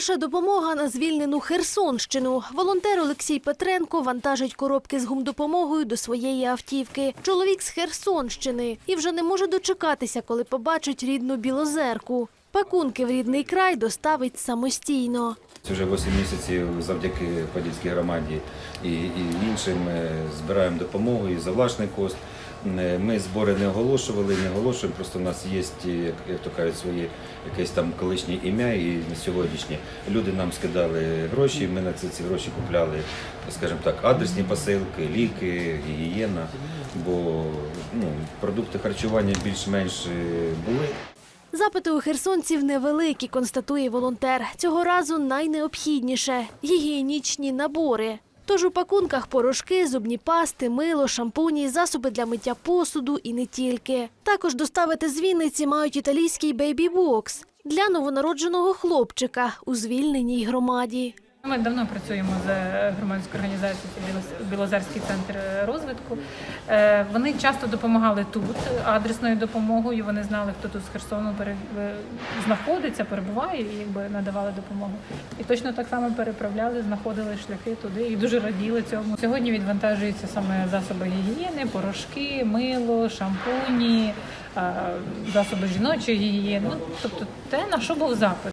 Перша допомога на звільнену Херсонщину. Волонтер Олексій Петренко вантажить коробки з гумдопомогою до своєї автівки. Чоловік з Херсонщини і вже не може дочекатися, коли побачить рідну білозерку. Пакунки в рідний край доставить самостійно. Вже 8 місяців завдяки Подільській громаді і, іншим е, збираємо допомогу і за власний кошт. Ми збори не оголошували, не оголошуємо, просто у нас є, як, то кажуть, своє якесь там колишнє ім'я і на сьогоднішнє. Люди нам скидали гроші, ми на ці, ці гроші купляли, скажімо так, адресні посилки, ліки, гігієна, бо ну, продукти харчування більш-менш е, були. Запити у херсонців невеликі, констатує волонтер. Цього разу найнеобхідніше гігієнічні набори. Тож у пакунках порошки, зубні пасти, мило, шампуні, засоби для миття посуду і не тільки. Також доставити з Вінниці мають італійський бейбі-бокс для новонародженого хлопчика у звільненій громаді. Ми давно працюємо з громадською організацією «Білоз- Білозерський центр розвитку. Е, Вони часто допомагали тут адресною допомогою. Вони знали, хто тут з Херсону е, знаходиться, перебуває і якби надавали допомогу. І точно так само переправляли, знаходили шляхи туди і дуже раділи цьому. Сьогодні відвантажуються саме засоби гігієни, порошки, мило, шампуні, засоби жіночої гігієни. Ну, тобто те, на що був запит.